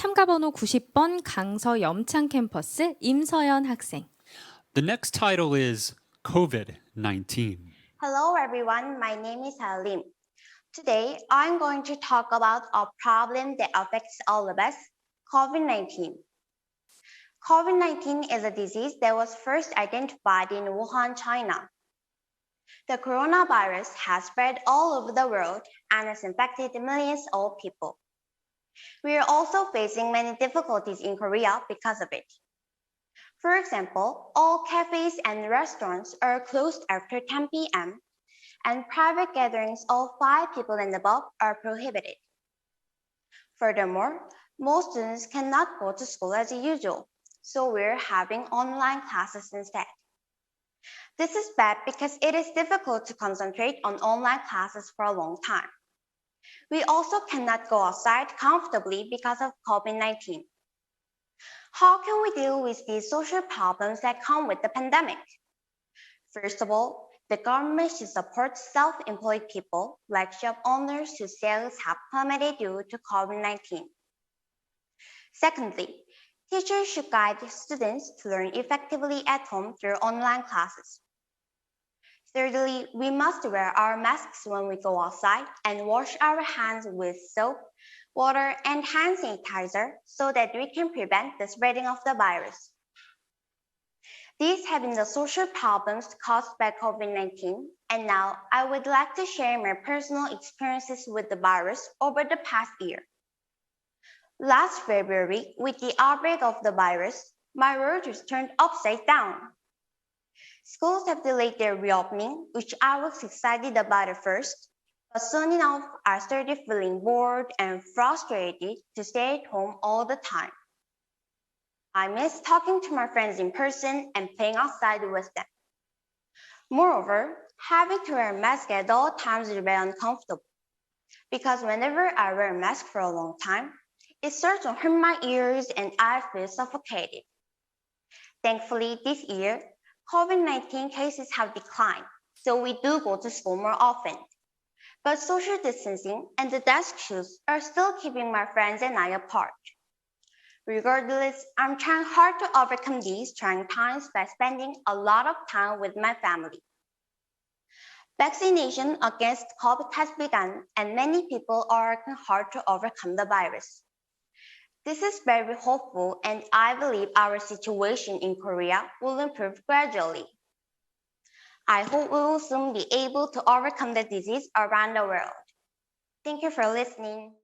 참가번호 90번 강서 염창 캠퍼스 임서연 학생. The next title is COVID 19. Hello everyone, my name is Halim. Today, I'm going to talk about a problem that affects all of us, COVID-19. COVID-19 is a disease that was first identified in Wuhan, China. The coronavirus has spread all over the world and has infected millions of people. We are also facing many difficulties in Korea because of it. For example, all cafes and restaurants are closed after 10 p.m., and private gatherings of five people and above are prohibited. Furthermore, most students cannot go to school as usual, so we're having online classes instead. This is bad because it is difficult to concentrate on online classes for a long time. We also cannot go outside comfortably because of COVID 19. How can we deal with these social problems that come with the pandemic? First of all, the government should support self-employed people like shop owners whose sales have plummeted due to COVID-19. Secondly, teachers should guide students to learn effectively at home through online classes. Thirdly, we must wear our masks when we go outside and wash our hands with soap, water, and hand sanitizer so that we can prevent the spreading of the virus. These have been the social problems caused by COVID-19, and now I would like to share my personal experiences with the virus over the past year. Last February, with the outbreak of the virus, my world was turned upside down. Schools have delayed their reopening, which I was excited about at first, but soon enough, I started feeling bored and frustrated to stay at home all the time. I miss talking to my friends in person and playing outside with them. Moreover, having to wear a mask at all times is very uncomfortable because whenever I wear a mask for a long time, it starts to hurt my ears and I feel suffocated. Thankfully, this year, COVID 19 cases have declined, so we do go to school more often. But social distancing and the desk shoes are still keeping my friends and I apart. Regardless, I'm trying hard to overcome these trying times by spending a lot of time with my family. Vaccination against COVID has begun, and many people are working hard to overcome the virus. This is very hopeful, and I believe our situation in Korea will improve gradually. I hope we will soon be able to overcome the disease around the world. Thank you for listening.